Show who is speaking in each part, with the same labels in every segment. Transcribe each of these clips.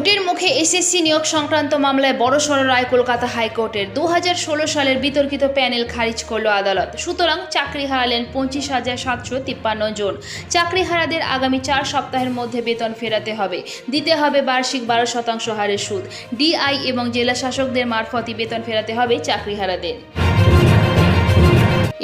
Speaker 1: ভোটের মুখে এসএসসি নিয়োগ সংক্রান্ত মামলায় বড়সড় রায় কলকাতা হাইকোর্টের। দু হাজার ষোলো সালের বিতর্কিত প্যানেল খারিজ করল আদালত। সুতরাং চাকরি হারালেন পঁচিশ হাজার সাতশো তিপ্পান্ন জন। চাকরি হারাদের আগামী চার সপ্তাহের মধ্যে বেতন ফেরাতে হবে। দিতে হবে বার্ষিক বারো শতাংশ হারে সুদ। ডিআই এবং জেলা শাসকদের মারফতই বেতন ফেরাতে হবে চাকরি হারাদের।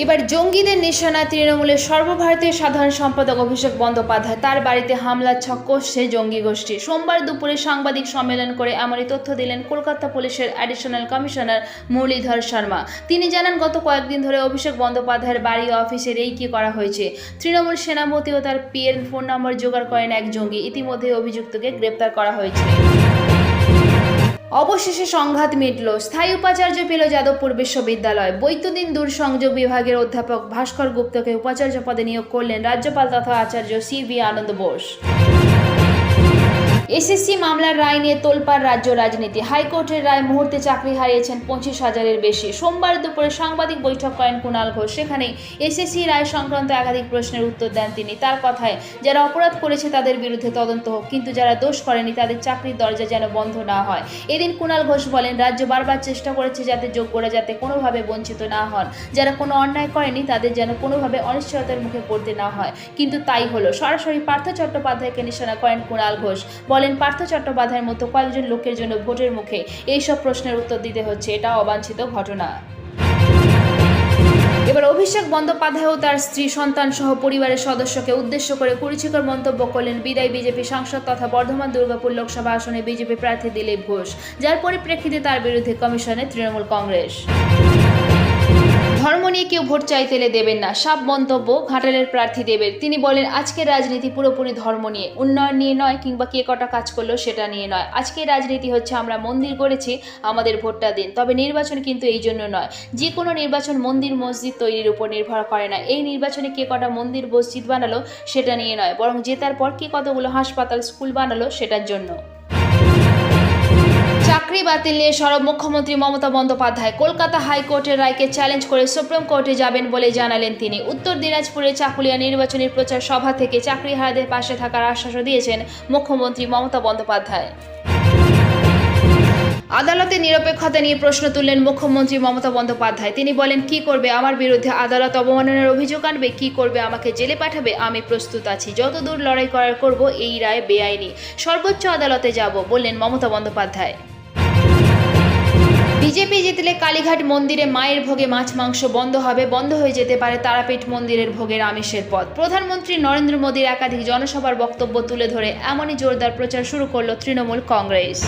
Speaker 1: এবার জঙ্গিদের নিশানায় তৃণমূলের সর্বভারতীয় সাধারণ সম্পাদক অভিষেক বন্দ্যোপাধ্যায় তার বাড়িতে হামলার ছক কষছে জঙ্গি গোষ্ঠী। সোমবার দুপুরে সাংবাদিক সম্মেলন করে এমনই তথ্য দিলেন কলকাতা পুলিশের অ্যাডিশনাল কমিশনার মুরলীধর শর্মা। তিনি জানান, গত কয়েকদিন ধরে অভিষেক বন্দ্যোপাধ্যায়ের বাড়ি ও অফিসের এই কি করা হয়েছে? তৃণমূল সেনাপতি ও তার পিএন ফোন নম্বর জোগাড় করেন এক জঙ্গি। ইতিমধ্যে অভিযুক্তকে গ্রেপ্তার করা হয়েছে। অবশেষে সংঘাত মিটল। স্থায়ী উপাচার্য পেল যাদবপুর বিশ্ববিদ্যালয়। বৈদ্যুতিন দূরসংযোগ বিভাগের অধ্যাপক ভাস্কর গুপ্তকে উপাচার্য পদে নিয়োগ করলেন রাজ্যপাল তথা আচার্য C V Ananda Bose. SSC মামলার রায় নিয়ে তোলপাড় রাজ্য রাজনীতি। হাইকোর্টের রায় মুহূর্তে চাকরি হারিয়েছেন পঁচিশ হাজারের বেশি। সোমবার দুপুরে সাংবাদিক বৈঠক করেন কুণাল ঘোষ। সেখানে এসএসসি রায় সংক্রান্ত একাধিক প্রশ্নের উত্তর দেন তিনি। তার কথায়, যারা অপরাধ করেছে তাদের বিরুদ্ধে তদন্ত হোক, কিন্তু যারা দোষ করেনি তাদের চাকরির দরজা যেন বন্ধ না হয়। এদিন কুণাল ঘোষ বলেন, রাজ্য বারবার চেষ্টা করেছে যাতে যোগ্যরা যাতে কোনোভাবে বঞ্চিত না হন। যারা কোনো অন্যায় করেনি তাদের যেন কোনোভাবে অনিশ্চয়তার মুখে পড়তে না হয়। কিন্তু তাই হলো। সরাসরি পার্থ চট্টোপাধ্যায়কে নিশানা করেন কুণাল ঘোষ। বলেন, পার্থ চট্টোপাধ্যায়ের মতো কয়েকজন লোকের জন্য ভোটের মুখে এইসব প্রশ্নের উত্তর দিতে হচ্ছে, এটা অবাঞ্ছিত ঘটনা। এবার অভিষেক বন্দ্যোপাধ্যায় ও তার স্ত্রী, সন্তান সহ পরিবারের সদস্যকে উদ্দেশ্য করে কুরুচিকর মন্তব্য করলেন বিদায় বিজেপি সাংসদ তথা বর্ধমান দুর্গাপুর লোকসভা আসনে বিজেপি প্রার্থী দিলীপ ঘোষ, যার পরিপ্রেক্ষিতে তার বিরুদ্ধে কমিশনে তৃণমূল কংগ্রেস। ধর্ম নিয়ে কেউ ভোট চাইতে এলে দেবেন না। সব মন্তব্য ঘাটালের প্রার্থী দেবের। তিনি বলেন আজকের রাজনীতি পুরোপুরি ধর্ম নিয়ে, উন্নয়ন নিয়ে নয়, কিংবা কে কটা কাজ করল সেটা নিয়ে নয়। আজকের রাজনীতি হচ্ছে, আমরা মন্দির করেছি, আমাদের ভোটটা দিন। তবে নির্বাচন কিন্তু এই জন্য নয়। যে কোনো নির্বাচন মন্দির মসজিদ তৈরির উপর নির্ভর করে না। এই নির্বাচনে কে কটা মন্দির মসজিদ বানালো সেটা নিয়ে নয়, বরং জেতার পর কে কতগুলো হাসপাতাল, স্কুল বানালো সেটার জন্য। চাকরি বাতিল নিয়ে সরব মুখ্যমন্ত্রী মমতা বন্দ্যোপাধ্যায়। কলকাতা হাইকোর্টের রায়কে চ্যালেঞ্জ করে সুপ্রিম কোর্টে যাবেন বলে জানালেন তিনি। উত্তর দিনাজপুরের চাকুলিয়া নির্বাচনী প্রচার সভা থেকে চাকরিহারাদের পাশে থাকার আশ্বাসও দিয়েছেন মুখ্যমন্ত্রী মমতা বন্দ্যোপাধ্যায়। আদালতে নিরপেক্ষতা নিয়ে প্রশ্ন তুললেন মুখ্যমন্ত্রী মমতা বন্দ্যোপাধ্যায়। তিনি বলেন, কি করবে আমার বিরুদ্ধে আদালত অবমাননার অভিযোগ আনবে? কি করবে? আমাকে জেলে পাঠাবে? আমি প্রস্তুত আছি। যতদূর লড়াই করার করব, এই রায় বেআইনি। সর্বোচ্চ আদালতে যাব, বললেন মমতা বন্দ্যোপাধ্যায়। বিজেপি জিতলে কালীঘাট মন্দিরে মায়ের ভোগে মাছ মাংস বন্ধ হবে, বন্ধ হয়ে যেতে পারে তারাপীঠ মন্দিরের ভোগের আমিষের পথ। প্রধানমন্ত্রী নরেন্দ্র মোদীর একাধিক জনসভার বক্তব্য তুলে ধরে এমনই জোরদার প্রচার শুরু করল তৃণমূল কংগ্রেস।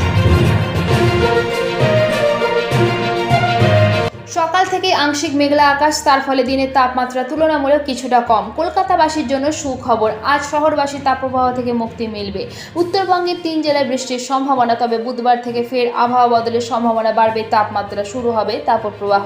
Speaker 1: সকাল থেকে আংশিক মেঘলা আকাশ, তার ফলে দিনের তাপমাত্রা তুলনামূলক কিছুটা কম। কলকাতাবাসীর জন্য সুখবর, আজ শহরবাসী তাপপ্রবাহ থেকে মুক্তি মিলবে। উত্তরবঙ্গের তিন জেলায় বৃষ্টির সম্ভাবনা, তবে বুধবার থেকে ফের আবহাওয়া বদলের সম্ভাবনা বাড়বে, তাপমাত্রা শুরু হবে তাপপ্রবাহ।